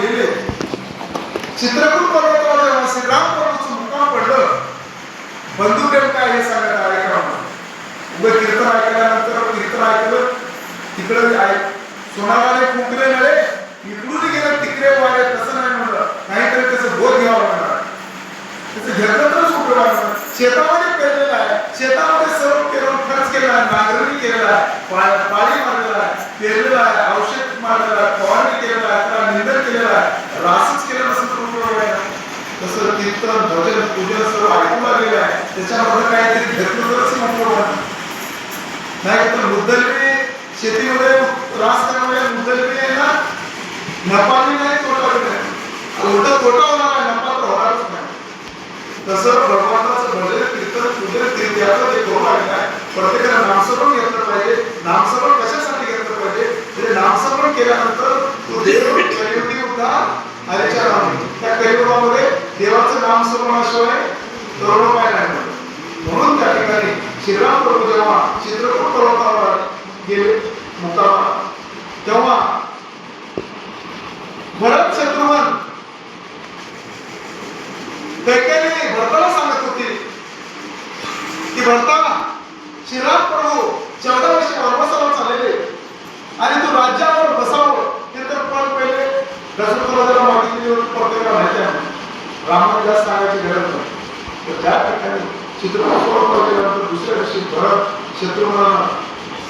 गेलेले चित्रकूट पर्वतावर जेव्हा श्रीराम प्रभूचं मुक्काम पडलं. बंधुप्रेम काय हे सांगत कार्यक्रम उभं कीर्तन ऐकल्यानंतर कीर्तन ऐकलं तिकडे ऐक सोनाराने फुंकले नळे इकडून गेलं तिकडे वाले तसं नाही म्हणलं. नाहीतरी त्याचं बोध घ्यावं लागणार. त्याचं घेतलं तरच उपयोग शेतामध्ये पेरलेला आहे. शेतामध्ये सर्व पेरून खर्च केला आहे नांगरणी केलेला आहे पाणी मारलेला आहे पेरलेला आहे औषध मारलेला आहे फवारणी केलेला आहे त्याला निंदन केलेला आहे रासच केलेलं नसेल तर उपयोग आहे. तसं कीर्तन भजन पूजन सर्व ऐकू लागलेलं आहे. त्याच्यामध्ये काहीतरी घेतलं तरच उपयोग आहे. नाही तर मुद्दलवी शेतीमध्ये त्रास करणारे मुद्दलवी आहे ना नफाही नाही तोटा नाही उलट तोटा होणार आहे नफा तर होणारच नाही. तसं भगवंताचं भजन कीर्तन पूजन कीर्ती जे करू लागलं आहे प्रत्येकाला नामस्मरण घेतलं पाहिजे. नामस्मरण कशासाठी घेतलं पाहिजे? म्हणजे नामस्मरण केल्यानंतर तो देव कलियुगी उद्धार हरीच्या राम त्या कलियुगामध्ये देवाचं नामस्मरणाशिवाय तरुणोपाय नाही म्हणत. म्हणून त्या ठिकाणी श्रीराम प्रभू जेव्हा चित्रकूट पर्वतावर गेले मुक्कामा तेव्हा भरत शत्रुघ्न कैकेयी भरताला सांगत होती की भरता श्रीराम प्रभू चौदा वर्ष वनवासाला चाललेले आणि तू राज्यावर बसावं हे तर पण पहिले दशरथाला जरा मागितली होती प्रत्येकाला माहिती आहे रामाने जास्त सांगायची गरज नाही. तर त्या ठिकाणी चित्रपट गेल्यानंतर दुसऱ्या दिवशी भरत शत्रुघ्नाला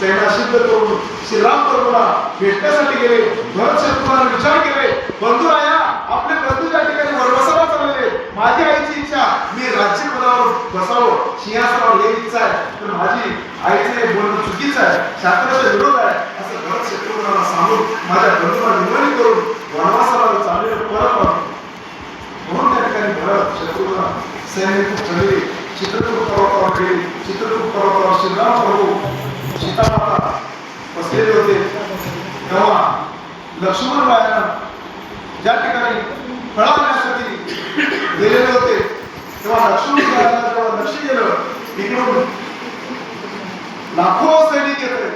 सेना सिद्ध करून श्रीराम प्रभूला भेटण्यासाठी गेले. भरत शत्रुघ्नाने विचार केले बंधुराया आपले बंधू त्या ठिकाणी वनवासाला चाललेले माझी आईची इच्छा मी राज्यपदावर बसावं सिंहासनावर हे इच्छा आहे. तर माझी आईचे बोलणं चुकीचं आहे शास्त्राचा विरोध आहे. असं भरत शत्रुघ्नाला सांगून माझ्या बंधूला निवडणी करून वनवासाला चाललेलं परत आलो म्हणून त्या ठिकाणी भरत शत्रुघ्न सैनिक चढले चित्रकूट पर्वतावर गेले चित्रकूट पर्वतावर श्रीराम प्रभू सीतामाता बसलेले होते तेव्हा लक्ष्मण रायानं ज्या ठिकाणी फळ गेलेले होते तेव्हा लक्ष्मण रायाला जेव्हा लक्ष गेलं इकडून लाखो सैनिक येते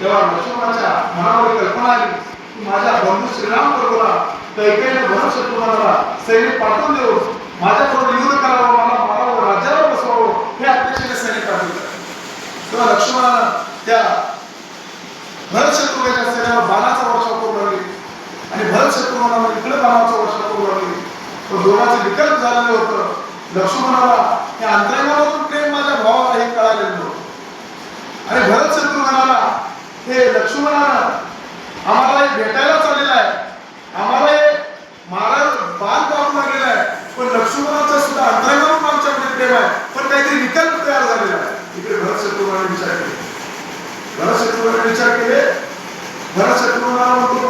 तेव्हा लक्ष्मणाच्या मनावर कल्पना आली की माझ्या बंधू श्रीराम प्रभूला कैकेने भरत शत्रुघ्नाला सैनिक पाठवून देऊ माझ्याबरोबर युद्ध करावं मला मारावं राज्यावर बसवावं हे अपेक्षेने सैनिक पाठवले तेव्हा लक्ष्मणानं त्या भरत शत्रुघ्नाच्या सैन्यावर बाणाचा वर्षाव करू लागले आणि भरत शत्रुघ्नाला इकडे बाणाचा वर्षाव करू लागले पण दोघांचे विकल्प झालेलं होतं लक्ष्मणाला त्या अंतरंगामधून प्रेम माझ्या भावाला हे कळालेलं नव्हतं. आणि भरत शत्रुघ्नाला हे लक्ष्मणानं आम्हाला हे भेटायला चाललेलं आहे. आम्हाला हे बाल बाण काढून लागलेला आहे. पण लक्ष्मणाचा सुद्धा अंतरंगावरून आमच्यामध्ये प्रेम आहे. पण काहीतरी विकल्प तयार झालेला आहे. इकडे भरत शत्रुघ्नाने विचार केले. भरत शत्रुघ्नाने विचार केले? भरत शत्रुघ्नाला म्हणतो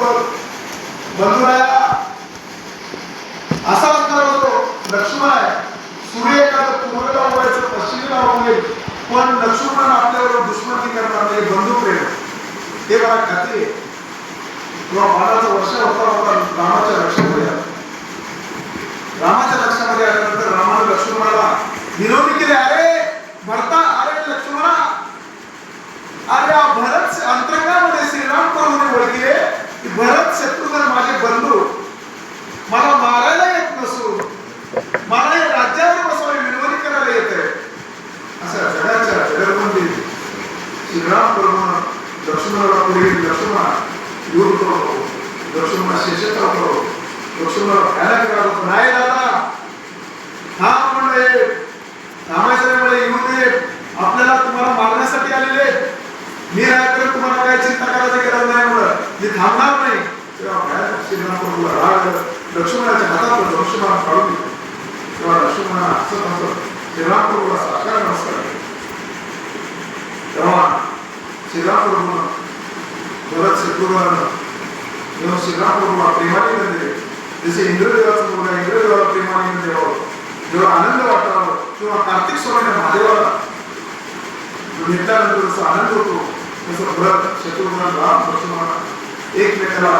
बंधू आहे असा असणार होतो लक्ष्मण आहे सूर्य एखादं पूर्वेला उगायचं पश्चिमेला उगेल पण लक्ष्मण आपल्यावर दुश्मनी करणार नाही बंधू प्रेम मला खात्री किंवा बाणाचा वर्ष होता होता रामाच्या लक्षामध्ये आला. रामाच्या लक्षामध्ये आल्यानंतर रामाने लक्ष्मणाला विनोदी केले. अरे भरता अरे लक्ष्मणा. अरे हा भरत अंतरंगामध्ये श्रीराम प्रभूने ओळखले की भरत शत्रुघ्न माझे बंधू. मला मारायला येत नसून मला हे राज्यावर बसवावे विनोदी करायला येत आहे अशा जगाच्या जगरबंदी श्रीराम प्रभून लक्ष्मणाला पुढे लक्ष्मणा युद्ध करू लक्ष्मणा शेषत्र करू लक्ष्मणाला भयानक करा नाही दादा हा येऊ आपल्याला तुम्हाला मारण्यासाठी आलेले मी तुम्हाला काय चिंता करायची गरज नाही म्हणलं मी थांबणार नाही तेव्हा भयानक श्रीराम राग लक्ष्मणाच्या हातात लक्ष्मणा काढून दिले तेव्हा लक्ष्मणा असं हसत श्रीराम प्रभूला साकार नमस्कार तेव्हा श्रीराम प्रभू भरत शत्रुघ्न जेव्हा प्रेमाने न जसे इंद्रदेवाचा मुलगा इंद्रदेवाला प्रेमाने न जेव्हा आनंद वाटावा किंवा कार्तिक स्वामीने महादेवाला भेटल्यानंतर जसा आनंद होतो तसं भरत शत्रुघ्न राम लक्ष्मण एकमेकाला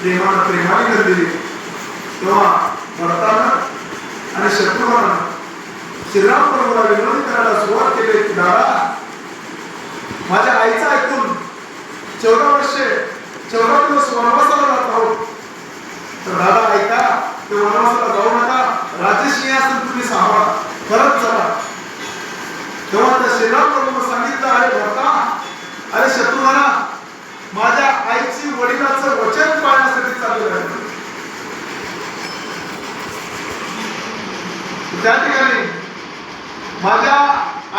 प्रेमानं प्रेमाने न दिली तेव्हा भरतानं आणि शत्रुघ्नानं श्रीराम प्रभूला विनोदी करायला सुरुवात केली की दादा माझ्या आईचं ऐकून चौदा वर्षे चौदा दिवस वनवासाला जात आहोत. तर दादा ऐका ते वनवासाला जाऊ नका. राजसिंहासन तुम्ही सांभाळा. परत चला. तेव्हा त्या श्रीराम प्रभूने सांगितलं अरे भरता अरे शत्रुघ्ना माझ्या आईची वडिलाचं वचन पाळण्यासाठी चाललेलं आहे. त्या ठिकाणी माझ्या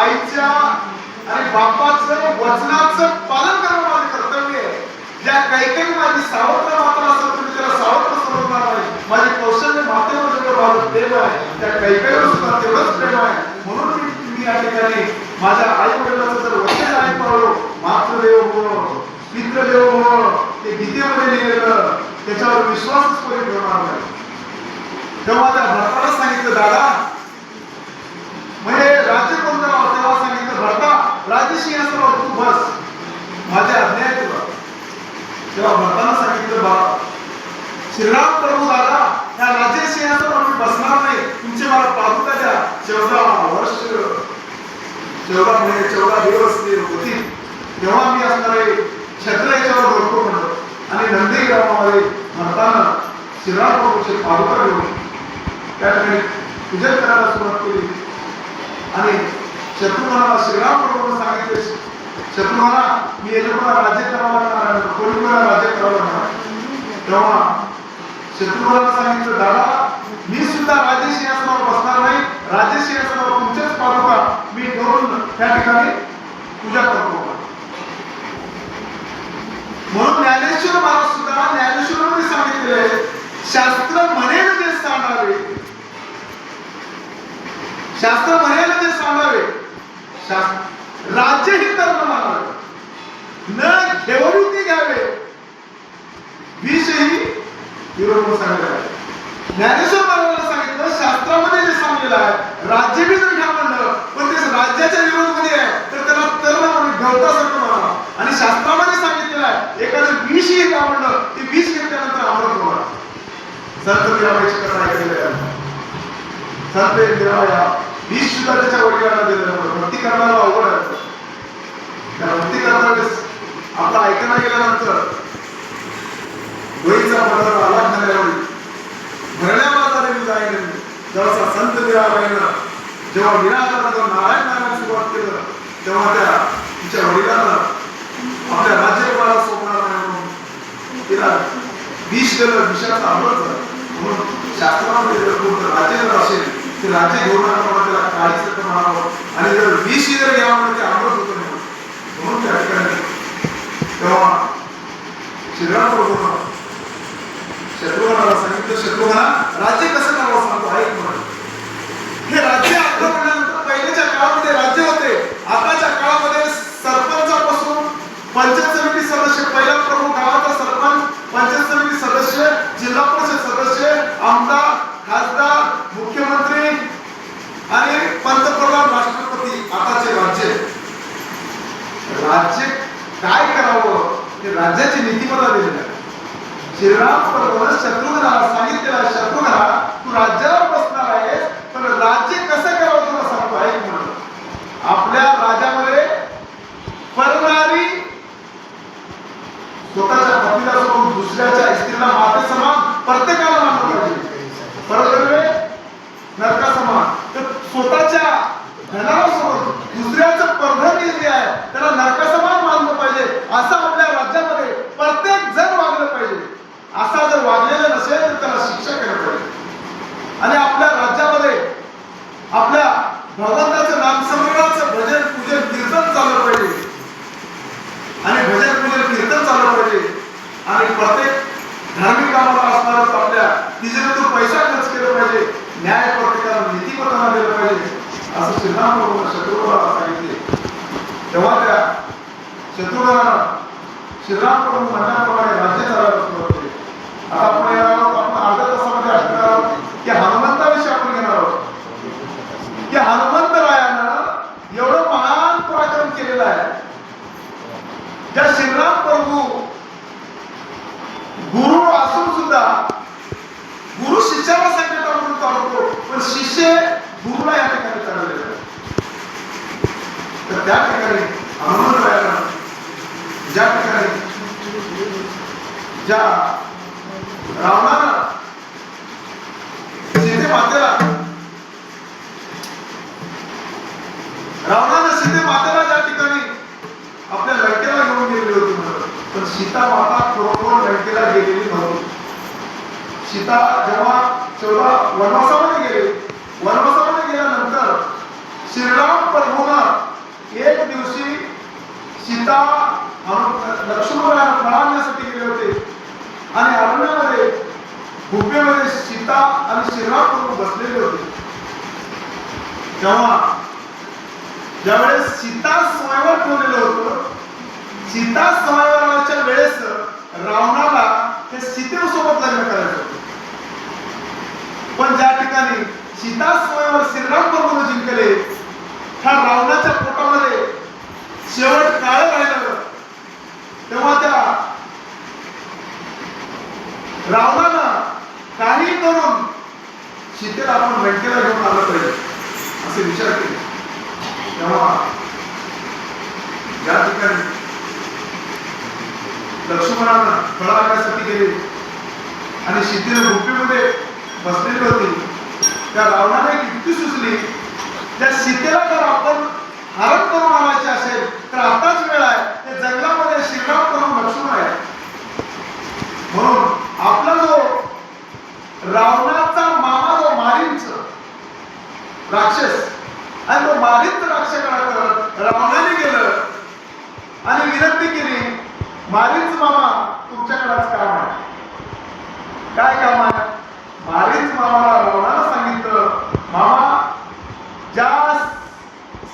आईच्या आणि बापाचं वचनाचं पालन करणं माझं कर्तव्य आहे. ज्या काही काही माझी सावत्र मात्र असं तुम्ही त्याला सावत्र समजणार नाही. माझे कौशल्य मातेवर माझं प्रेम आहे त्या काही काही सुद्धा तेवढंच प्रेम आहे. म्हणून मी मी या ठिकाणी माझ्या आई वडिलाचं जर वचन आहे पाळलो मातृदेव हो पितृदेव हो ते गीतेमध्ये लिहिलेलं त्याच्यावर विश्वासच कोणी ठेवणार नाही. तेव्हा त्या भरताला सांगितलं दादा म्हणजे राज्य कोणतं राव तेव्हा सांगितलं भरता राज्य असं तू बस. माझे अज्ञाय तुला. तेव्हा भरताना सांगितलं बा श्रीराम प्रभू दादा या राज्य सिंहासनावर बसणार नाही. तुमचे मला पादुका द्या. चौदा वर्ष चौदा महिने चौदा दिवस ते होतील. तेव्हा मी असणार आहे छत्र याच्यावर भरपूर म्हणलं आणि नंदी ग्रामामध्ये भरताना श्रीराम प्रभूचे पादुका घेऊन त्या ठिकाणी पूजन करायला सुरुवात केली. आणि शत्रुघ्नाला श्रीरामप्रभू सांगितले शत्रुघ्ना मी यजमाना राज्य करावं लागणार आहे. कोणीला राज्य करावं लागणार तेव्हा शत्रुघ्नाला सांगितलं दादा मी सुद्धा राज्य सिंहासनावर बसणार नाही. राज्य सिंहासनावर तुमचेच पादुका मी ठेवून त्या ठिकाणी पूजा करतो. म्हणून ज्ञानेश्वर महाराज सुद्धा ज्ञानेश्वरांनी सांगितले शास्त्र म्हणेल जे सांगावे. शास्त्र म्हणे राज्य ही कर्म मानावे. न घेऊन घ्यावे. विषयी युरोप सांगितलं ज्ञानेश्वर महाराजांना सांगितलं शास्त्रामध्ये जे सांगलेलं आहे राज्य बी जर घ्या म्हणलं पण ते राज्याच्या विरोधमध्ये आहे तर त्याला तरुण म्हणून गवतासारखं म्हणावं आणि शास्त्रामध्ये सांगितलेलं आहे एखादं विष हे का म्हणलं ते विष घेतल्यानंतर अमृत होणार. संत मिराबाईची कथा ऐकलेली आहे. संत मिराबाया विष सुद्धा त्याच्या वडिलांना दिलेलं भक्ती करण्याला अवघड आहे. त्या भक्ती करताना वेळेस आपलं ऐकणं गेल्यानंतर वहीचा पदर आला झाल्यावर भरण्या बाजारी जायला जवळचा संत मिराबाईनं जेव्हा विराजाला जेव्हा नारायण नारायण सुरुवात केलं तेव्हा त्या तिच्या वडिलांना आपल्या राज्यपाला सोपणार नाही म्हणून तिला विष दिलं विषाचा अमृत म्हणून शास्त्रामध्ये जर कोणतं राज्य जर असेल ते राज्य घेऊन आल्यामुळे त्याला आणि जर विष जर घ्यावं म्हणजे ते अमृत होतं म्हणून त्या ठिकाणी तेव्हा श्रीराम प्रभूनं शत्रुघ्नाला सांगितलं शत्रुघ्ना राज्य कसं करावं सांगतो? ऐक म्हणून हे राज्य आपलं म्हणल्यानंतर पहिल्याच्या काळामध्ये राज्य होते. आताच्या काळामध्ये सरपंचापासून पंचायत समिती सदस्य पहिला प्रमुख गावाचा सरपंच पंचायत समिती सदस्य जिल्हा परिषद सदस्य आमदार खासदार मुख्यमंत्री आणि पंतप्रधान राष्ट्रपती आताचे राज्य. राज्य काय करावं? हे राज्याची नीतिमत्ता दिलेली आहे. श्रीराम प्रभूने शत्रुघ्नाला सांगितलेला शत्रू शत्रुघ्ना तू राज्यावर बसणार आहेस पण राज्य कसं करावं तुला सांगतो ऐक म्हणून आपल्या राज्यामध्ये परणारी स्वतःच्या पतीला सोडून दुसऱ्याच्या स्त्रीला माते समान प्रत्येकाला मानलं पाहिजे परद्रव्य नरका समान तर स्वतःच्या धनाला सोडून दुसऱ्याचं परधन जे आहे त्याला नरका समान मानलं पाहिजे असं आपल्या राज्यामध्ये प्रत्येक जण वागलं पाहिजे असा जर वागलेलं नसेल तर त्याला शिक्षा केलं पाहिजे आणि आपल्या राज्यामध्ये आपल्या भगवंताचं नामस्मरणाचं भजन पूजन कीर्तन चाललं पाहिजे आणि भजन पूजन कीर्तन चाललं पाहिजे आणि प्रत्येक धार्मिक कामाला असणारच आपल्या तिजोरीतून पैसा खर्च केला पाहिजे न्याय प्रत्येकाला नीतिमत्ताना दिलं पाहिजे असं श्रीराम प्रभूने शत्रुघ्नाला सांगितले तेव्हा त्या शत्रुघ्नाला श्रीराम प्रभू म्हणण्याप्रमाणे राज्य करायला सुरुवात केली. आता आपण येणार आहोत आपण अर्ध्या तासामध्ये असणार आहोत. की हनुमंताविषयी आपण घेणार आहोत. की हनुमंतरायानं एवढं महान पराक्रम केलेलं आहे. त्या श्रीराम प्रभू गुरु असून सुद्धा गुरु शिष्याला संकट म्हणून चालवतो. पण शिष्य गुरुला या ठिकाणी चालवलेला तर त्या ठिकाणी ज्या रावणानं सीते मातेला रावणानं सीते मातेला ज्या ठिकाणी आपल्या लडकेला घेऊन गेलेली होती पण सीता माता खरोखर लडकेला गेलेली नव्हती सीता जेव्हा चौदा वनवासामध्ये गेले वनवासामध्ये गेल्यानंतर श्रीराम प्रभूला एक दिवशी सीता लक्ष्मण आणि अरण्यामध्ये गुफेमध्ये सीता आणि श्रीराम प्रभू बसलेले होते. तेव्हा ज्यावेळेस सीता स्वयंवर ठेवलेलं होतं सीता स्वयंवराच्या वेळेस रावणाला हे सीतेसोबत लग्न करायचं होतं. पण ज्या ठिकाणी सीता स्वयंवर श्रीराम प्रभूने जिंकले ह्या रावणाच्या पोटामध्ये शेवट काळ राहिलं तेव्हा त्या रावणानं काही करून सीतेला आपण लंकेला घेऊन आलं पाहिजे. असे विचार केले. तेव्हा ज्या ठिकाणी लक्ष्मणानं फळ आणण्यासाठी गेले. आणि सीतेने गुफेमध्ये बसलेली होती. त्या रावणाने एक युक्ती सुचली त्या सीतेला जर आपण हरण करून आणायचे असेल तर आताच वेळ आहे. ते जंगलामध्ये श्रीराम करून लक्ष्मण आहे. म्हणून आपला जो रावणाचा मामा जो मारींच राक्षस आणि तो मारींच राक्षसाकडे रावणाने गेलं आणि विनंती केली मारिंच मामा तुमच्याकडेच काम आहे. काय काम आहे? मारिंच मामाला रावणाला सांगितलं मामा ज्या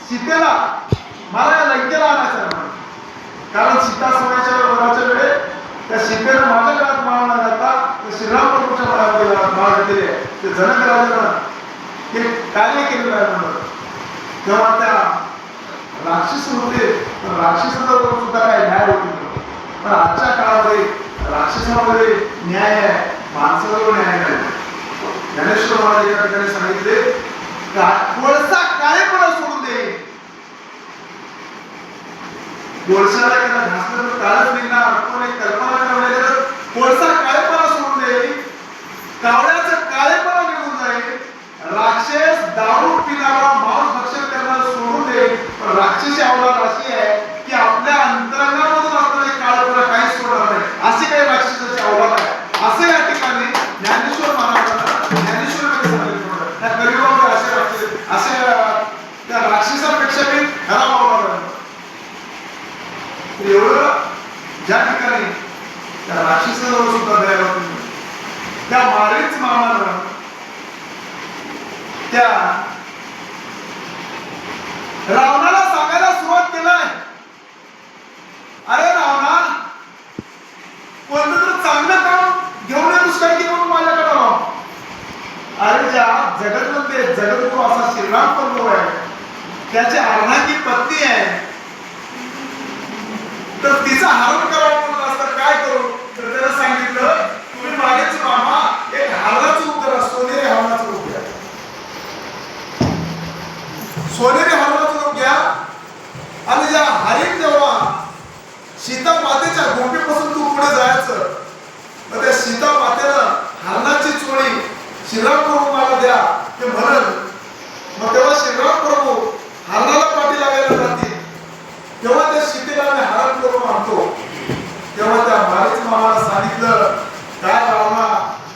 सीतेला मला या लंकेला आणायचं कारण सीता समाच्या वराच्या वेळे त्या सीतेला माझ्या काळात मारणार न घालता त्या श्रीराम प्रभूच्या ते जनक राजानं हे कार्य केलेलं आहे म्हणून. तेव्हा त्या राक्षस होते पण राक्षसाचा सुद्धा काय न्याय होते पण आजच्या काळामध्ये राक्षसामध्ये न्याय आहे. माणसाजवळ न्याय नाही. ज्ञानेश्वर महाराज एका ठिकाणी सांगितले कोळसा काळेपणा सोडून दे. कोळशाला एखादा घासलं तर काळच निघणार. पण एक कल्पना करावी कोळसा काळेपणा कावळ्याचं काळेपणा निघून जाईल. राक्षस दारू पिणारा मांस भक्षण करणारा सोडून दे. पण राक्षसी अवलाद अशी आहे की आपल्या अंतरंगामधून असणारे काळेपणा काहीच सोडणार नाही असे काही राक्षसाची अवलाद आहे असं या ठिकाणी ज्ञानेश्वर महाराजांना ज्ञानेश्वर मध्ये सांगितलं त्या गरीबामध्ये असे राक्षस असे अं, त्या राक्षसापेक्षा मी खराब अवलाद आहे तर एवढं ज्या ठिकाणी त्या राक्षसाजवळ सुद्धा दया होती त्या मारीच मामानं त्या रावणाला सांगायला सुरुवात केलाय अरे रावणा कोणतं तर चांगलं काम घेऊन येतोस काय की म्हणून माझ्याकडे राव अरे ज्या जगतमध्ये जगद्गुरु असा श्रीराम प्रभू आहे त्याची अर्धांगी पत्नी आहे तर तिचं हरण करावं म्हणून असतं काय करू तर त्याला सांगितलं तुम्ही मागेच मामा एक हाराचं उत्तर सोनेरी हरणाचं रूप घ्या सोनेरी हरणाचं रूप घ्या आणि या हरिण जेव्हा सीता मातेच्या गोपीपासून तू पुढे जायचं. मग त्या सीता मातेनं हरणाची चोळी श्रीराम प्रभू मला द्या. ते म्हणत मग तेव्हा श्रीराम प्रभू हरणाला पाठी लागायला जातील. तेव्हा त्या सीतेला आम्ही हरण करून आणतो. तेव्हा त्या मारीच मामाला सांगितलं काय रावणा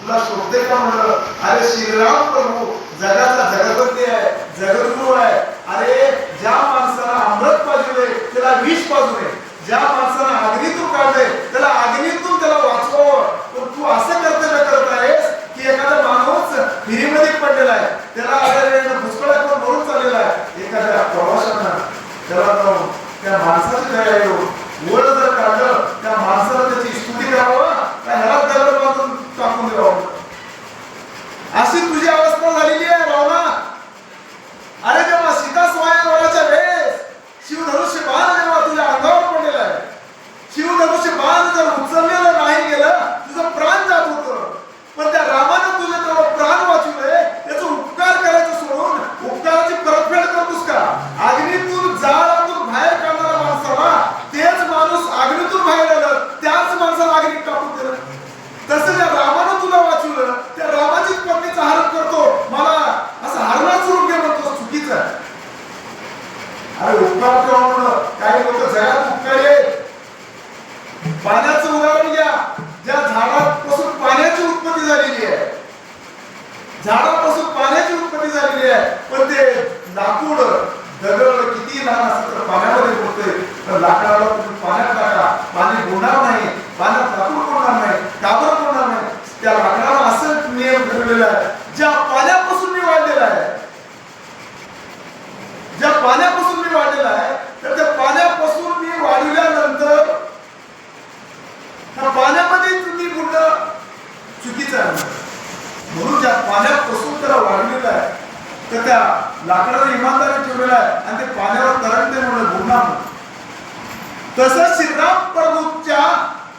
तुला शोधते का? म्हणलं अरे श्रीराम प्रभू जगाचा जगदपती आहे जगद्गुरु आहे. अरे ज्या माणसाला अमृत पाजू नये त्याला विष पाजू नये ज्या माणसाला अग्नीतून काढले त्याला अग्नीतून त्याला वाचवावं. पण तू असं कर्तव्य करत आहेस की एखादा माणूस विहिरीमध्ये पडलेला आहे. त्याला आधार भुसकळा मरून चाललेला आहे. एखाद्या प्रवाशांना त्याला जाऊन त्या माणसाच्या दया येऊन वर जर काढलं त्या माणसाला त्याची स्तुती करावं त्या ह्याला दगड बांधून टाकून द्यावं अशी तुझी अवस्था झालेली आहे रावणा अरे जेव्हा सीता स्वयंवराच्या वेळेस शिवधनुष्य बाण जेव्हा तुझ्या अंगावर पडलेला आहे शिवधनुष्य बाण जर उचललेलं नाही गेलं तुझं प्राण जात होतं पण त्या रामानं तुझे तेव्हा प्राण वाचवले त्याचा उपकार करायचं सोडून उपकाराची परतफेड करतोस का अग्नीतून जाळातून बाहेर काढणारा माणसाला तेच माणूस अग्नीतून बाहेर आलं त्याच माणसाला अग्नीत टाकून दिलं तसं ज्या रामानं तुला वाचवलं त्या रामाचीच पत्नीचा हार झाडापासून पाण्याची उत्पत्ती झालेली आहे पण ते लाकूड दगड किती लहान असतं तर पाण्यामध्ये बुडते तर लाकडाला तुम्ही पाण्यात टाका पाणी बुडणार नाही पाण्यात लाकूड बुडणार नाही काबर बुडणार नाही त्या लाकडाला असं नियम ठरलेला आहे ज्या पाण्यापासून मी वाढलेला आहे ज्या पाण्यापासून मी वाढलेला आहे तर त्या पाण्यापासून मी वाढविल्यानंतर त्या पाण्यामध्ये तुम्ही बुडणं चुकीचं आहे म्हणून ज्या पाण्यापासून त्याला वाढलेलं आहे तर त्या लाकडाला इमानदारी ठेवलेला आहे आणि ते पाण्यावर तरंगते म्हणून बुडणार नाही. तसंच श्रीराम प्रभूच्या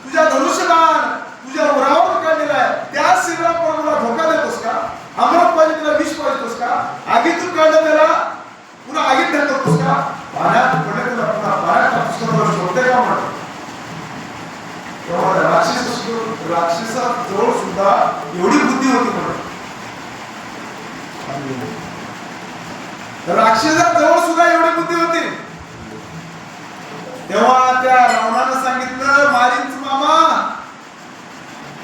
तुझ्या धनुष्यबाण तुझ्या उरावर काढलेला आहे त्या श्रीराम प्रभूला धोका देतोस का अमृत पाहिजे त्याला विष पाहिजेतोस का आगीतून काढलं त्याला पुन्हा आगीत ढकलतोस का पाण्यात पडले त्याला पुन्हा पाण्यात टाकतोस का बरं शोधते का म्हणतो तेव्हा त्या राक्षस राक्षसाजवळ सुद्धा एवढी बुद्धी होती म्हणून राक्षसाजवळ सुद्धा एवढी बुद्धी होती. तेव्हा त्या रावणानं सांगितलं मारीच मामा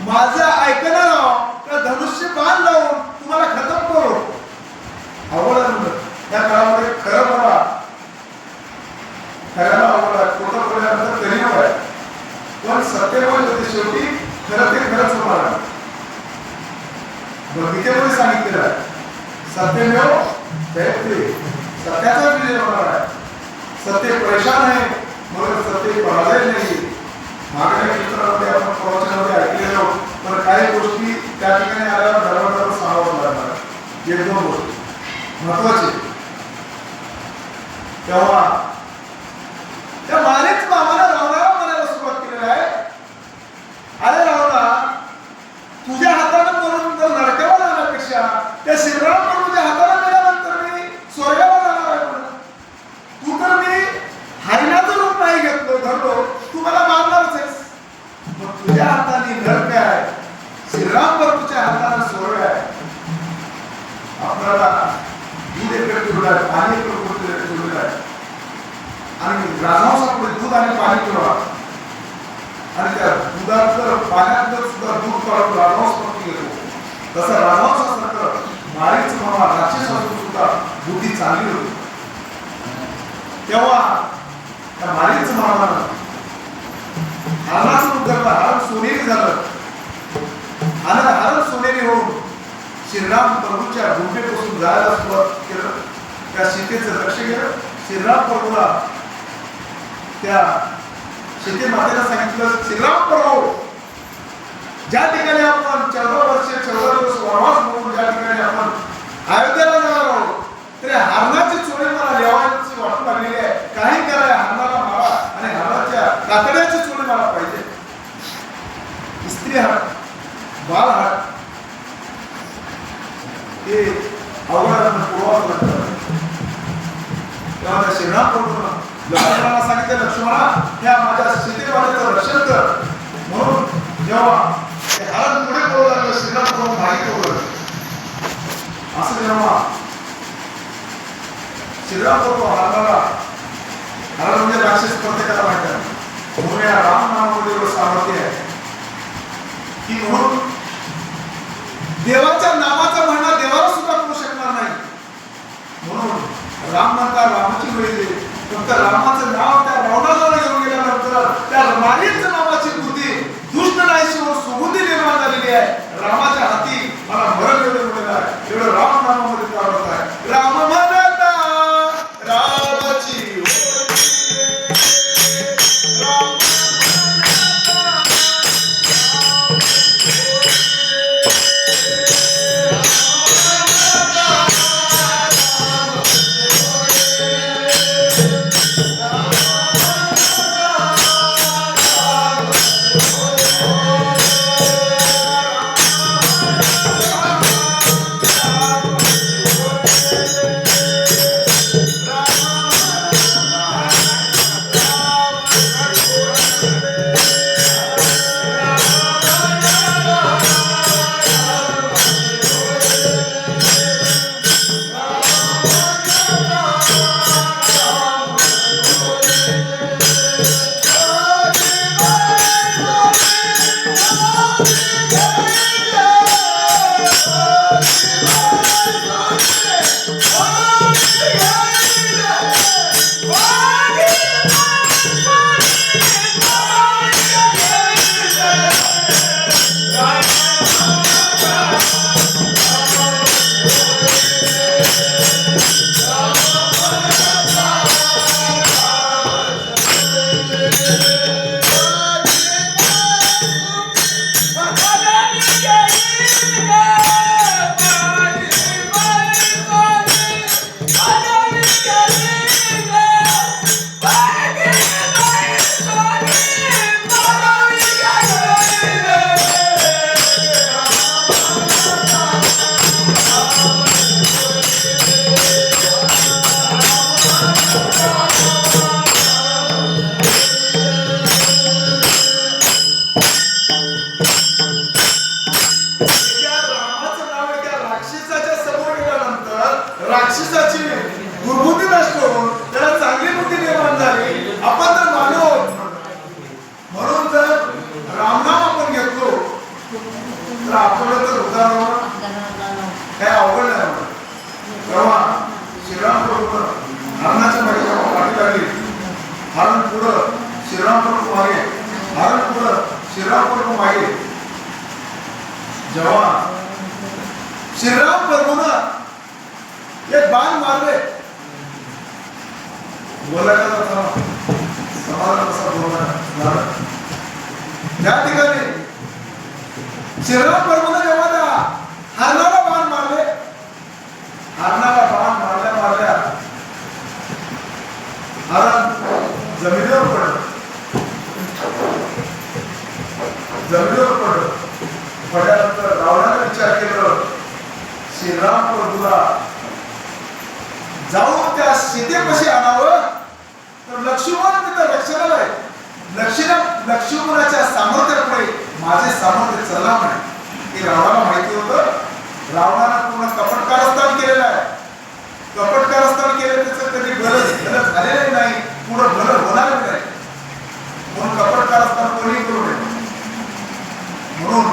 माझं ऐकणार राव त्या धनुष्य बाण लावून तुम्हाला खतम करू अवघड आहे म्हणलं त्या काळामध्ये खरं बोला खऱ्याला अवघड आहे खोटं बोलल्यानंतर गरीब आहे पण होते शेवटी खरं ते खरंच होणार आहे गीतेमध्ये सांगितलेलं आहे सत्यमेव जयते सत्याचा विजय होणार आहे सत्य परेशान आहे म्हणून सत्य पराजय नाही मागच्या क्षेत्रामध्ये आपण प्रवचनामध्ये ऐकलेलो पण काही गोष्टी त्या ठिकाणी आल्यावर धर्माधर्म सांगावं लागणार आहे. एक दोन गोष्टी महत्त्वाचे तेव्हा त्या मानेच मामाला रावणाला म्हणायला सुरुवात केलेली आहे अरे रावणा तुझ्या हातानं मरून जर नरकाला जाण्यापेक्षा त्या श्रीराम तुझ्या हाताला मिळाल्यानंतर मी स्वर्गाला जाणार आहे म्हणून. तू तर मी हरिणाचं रूप नाही घेतलो धरलो तू मला मारणारच आहेस. मग तुझ्या हाताने नरक आहे. श्रीराम तुझ्या हाताने स्वर्ग आहे. आपल्याला दूध एकत्र आहे पाणी आहे आणि राजहंसापुढे दूध आणि पाणी आणि त्या दुधातलं पाण्यातलं सुद्धा दूध काढून राजहंस पण घेतो तसं राजहंसासारखं मारीच मामा राक्षसातून सुद्धा बुद्धी चांगली होती. तेव्हा त्या माळीच मामानं हरणाचं रूप धरलं हरण सोनेरी झालं. आणि हरण सोनेरी होऊन श्रीराम प्रभूच्या भूमिकेपासून जायला सुरुवात केलं. त्या सीतेचं लक्ष गेलं. श्रीराम प्रभूला त्या सीते मातेला सांगितलं श्रीराम प्रभू ज्या ठिकाणी आपण चौदा वर्ष चौदा दिवस वनवास म्हणून ज्या ठिकाणी आपण अयोध्येला जाणार आहोत तरी हरणाची चोळी मला लेवायची वाटू लागलेली आहे. काही करा हरणाला मारा आणि हरणाच्या कातड्याची चोळी मला पाहिजे. स्त्री हात बाल हात हे अवघड पूर्वास लागतं तेव्हा श्रीराम प्रभू लक्ष्मणाला सांगितलं लक्ष्मणा ह्या माझ्या सीतेवाल्याचं रक्षण कर. म्हणून जेव्हा ते हरण पुढे पळू लागलं श्रीराम प्रभू मागे पळू असं जेव्हा श्रीराम प्रभू हरणाला हरण म्हणजे राक्षस प्रत्येकाला माहिती आहे. म्हणून या राम नामामध्ये सामर्थ्य आहे. की म्हणून देवाच्या नामाचा म्हणणं देवाला सुद्धा करू शकणार नाही. म्हणून राम म्हणता रामाची वेळी फक्त रामाचं नाव त्या रावणाला घेऊन गेल्यानंतर त्या राणीच्या नावाची कृती दुष्ट नाहीशी व निर्माण झालेली आहे. रामाच्या हाती मला मरण एवढं आहे. एवढं राम नामामध्ये Batista श्रीराम जाऊन त्या सीतेपाशी आणावं. तर लक्ष्मण तिथं लक्षणाला आहे. लक्ष्मण लक्ष्मणाच्या सामर्थ्यापुढे माझे सामर्थ्य चला म्हणे. हे रावणाला माहिती होतं. रावणानं पूर्ण कपट कारस्थान केलेलं आहे. कपट कारस्थान केलं त्याचं कधी गरज गरज झालेलं नाही. पुढं भलं होणार नाही. म्हणून कपट कारस्थान कोणी करू नये. म्हणून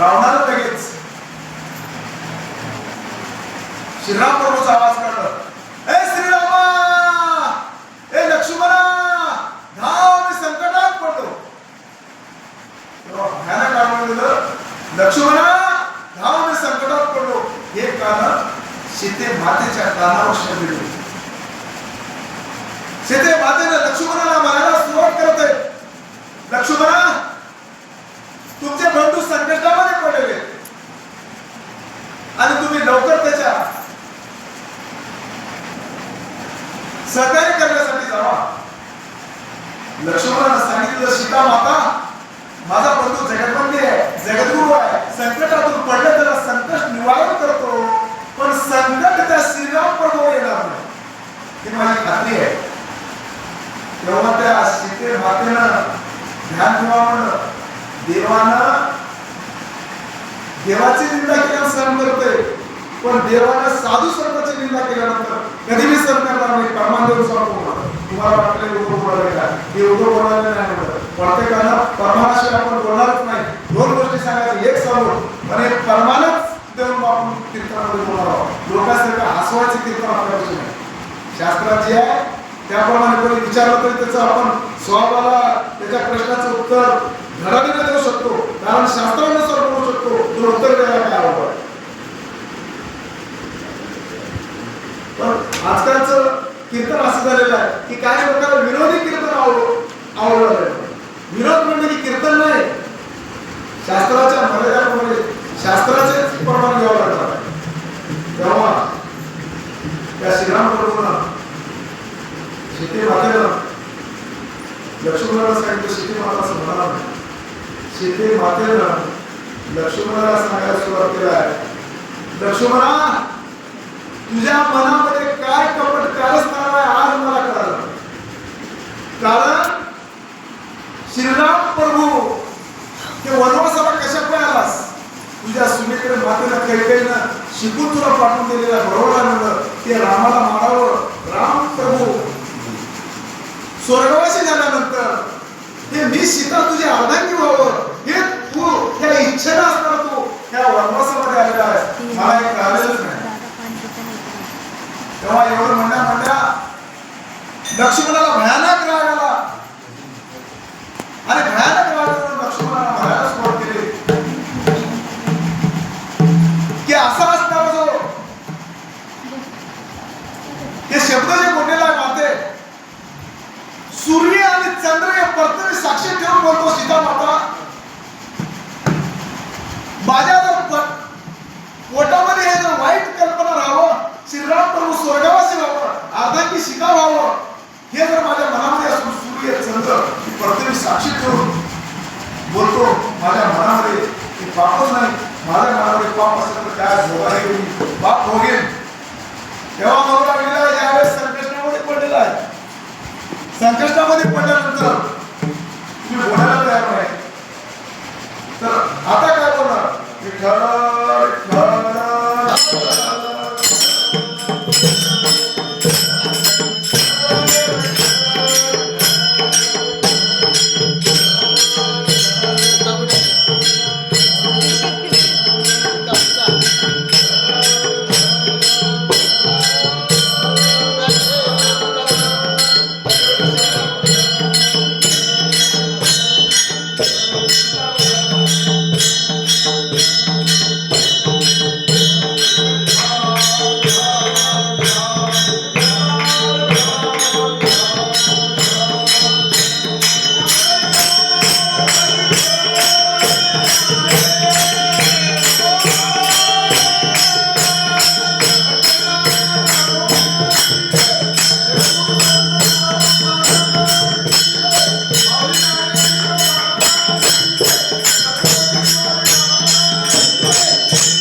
रावणाला लगेच श्रीराम प्रभूचा आवाज काढला ए श्रीरामा! ए लक्ष्मणा! धाव मी संकटात पडलो. तेव्हा भयानक आवाज दिलं लक्ष्मणा धाव मी संकटात पडलो. हे कारण सीते मातेच्या कानावर शब्द सीते मातेने लक्ष्मणाला मारायला सुरुवात करत आहे. लक्ष्मणा तुमचे बंधू संकटामध्ये पडलेले आणि तुम्ही लवकर त्याच्या सहकार्य करण्यासाठी जावा. लक्ष्मणानं सांगितलं सीता माता माझा बंधू जगतबंदी आहे जगद्गुरु आहे. संकटातून पडलं त्याला संकट निवारण करतो पण संकट त्या श्रीराम प्रभू येणार नाही. ही माझी खात्री आहे. तेव्हा त्या सीते मातेनं ध्यान ठेवा म्हणलं. देवानं देवाची निंदा केल्यानं सहन करतोय. पण देवानं साधू स्वरूपाची निंदा केल्यानंतर कधी मी सर करणार नाही? परमादेव सांगतो तुम्हाला वाटलं एवढं बोलायला का? हे एवढं बोलायला नाही म्हणत. प्रत्येकानं परमानाशी आपण बोलणारच नाही. दोन गोष्टी सांगायचं. एक सांगू. आणि एक परमानच देऊन आपण कीर्तनामध्ये बोलणार आहोत. लोकांसारखं हसवायचे कीर्तन आपल्यापासून नाही. शास्त्रात आहे त्याप्रमाणे कोणी विचारलं तरी त्याचं आपण स्वभावाला त्याच्या प्रश्नाचं उत्तर धडाडीने देऊ शकतो. कारण शास्त्रानुसार बोलू शकतो. तो उत्तर द्यायला काय आवड पण आजकालचं कीर्तन असं झालेलं आहे की काही लोकांना विनोदी कीर्तन आवड आवडलं विनोद म्हणजे की कीर्तन नाही. शास्त्राच्या मर्यादाप्रमाणे शास्त्राचे प्रमाण घ्यावं लागतात तेव्हा त्या श्रीराम प्रभूनं शेती मातेनं लक्ष्मणाला सांगितलं शेती माता समजणार शेती मातेनं लक्ष्मणाला सांगायला सुरुवात केला आहे. लक्ष्मणा तुझ्या मनामध्ये काय कपट कारस्थान आहे आज मला कळालं. कारण श्रीराम प्रभू ते वनवासाला कशा आलास? तुझ्या सुनेकडे मातेला कैकेनं शिकून तुला पाठवून दिलेला बरोबर म्हणलं ते रामाला मारावं. राम प्रभू. स्वर्गवासी झाल्यानंतर ते मी सीता तुझे अर्धांगी व्हावं. हे तू त्या इच्छेला असणार तू त्या वनवासामध्ये आलेला आहे मला हे कळालेलंच नाही. तेव्हा एवढं म्हणण्या म्हणण्या लक्ष्मणाला भयानक राग आला पापच नाही माझ्या मनामध्ये पाप असेल तर काय भोगायला नाही पाप भोगेन तेव्हा मला गेला यावेळेस संकष्टामध्ये पडलेला आहे. संकष्टामध्ये पडल्यानंतर तुम्ही बोलायला तयार नाही. तर आता काय बोलणार विठ्ठल विठ्ठल